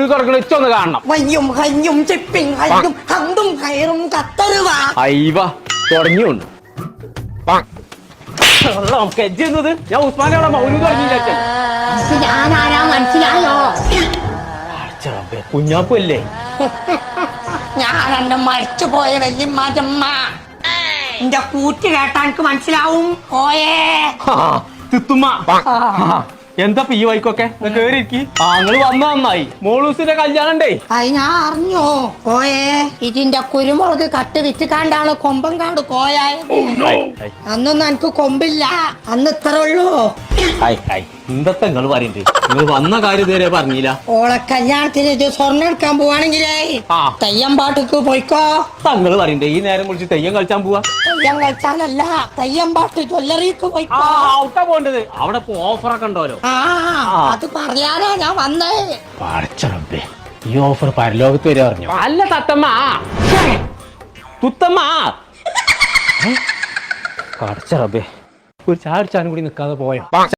മൗലു തുറക്കണ ഇച്ചൊന്ന് കാണണം. വയ്യും ഹയ്യും ചിപ്പിങ് ഹയ്യും ഹന്തും ഹൈറും കത്തറുവാ അയ്യവ തുടങ്ങിയുണ്ട് കെജുന്നത് ഞാൻ ഉസ്മാനെ അവിടെ മൗലു തുടങ്ങിയില്ല അച്ഛൻ. ഞാനാരാ മനസ്സിലായോ? കുഞ്ഞാപ്പല്ലേ ഞാൻ എന്റെ മരിച്ചു പോയ വല്യമ്മാജമ്മ എന്റെ കൂറ്റ് കേട്ടാ എനിക്ക് മനസ്സിലാവും. പോയേ. തിത്തുമ്മ. എന്താ ഈ വൈക്കൊക്കെ കേറിയിരിക്കി. ആങ്ങൾ വന്ന നന്നായി. മോളൂസിന്റെ കല്യാണം ഉണ്ടേ? അത് ഞാൻ അറിഞ്ഞോ? പോയേ. ഇതിന്റെ കുരുമുളക് കട്ട് വിറ്റുകാണ്ടാണ് കൊമ്പങ്കാട് പോയായത് അന്നൊന്നും എനിക്ക് കൊമ്പില്ല. അന്ന് ഇത്ര ഉള്ളൂ. എന്തത്തെ നിങ്ങൾ പറയണ്ടേ? നിങ്ങൾ വന്ന കാര്യം ഇതുവരെ പറഞ്ഞില്ല. ഓളെ കല്യാണത്തിന് ഇത് സ്വർണം എടുക്കാൻ പോവാണെങ്കിലേ തെയ്യം പാട്ടുക്ക് പോയിക്കോ. തങ്ങൾ പറയണ്ടേ ഈ നേരം കുറിച്ച് തെയ്യം കളിച്ചാൻ പോവാ? തെയ്യം കളിച്ചാലല്ല തെയ്യം പാട്ട് ജ്വല്ലറിക്ക് ആ പോയിക്കോ ഔട്ടാ പോണ്ടത് അവിടെ ഓഫറൊക്കെ ഉണ്ടോലോ ആ അത് പറയാനാ ഞാൻ വന്നേ. പടച്ചറബേ ഈ ഓഫർ പരലോകത്ത് വരെ പറഞ്ഞു അല്ല തത്തമ്മ. തുത്തമ്മ. പടച്ചറബേ ഒരു ചാടിച്ചാനും കൂടി നിൽക്കാതെ പോയോ?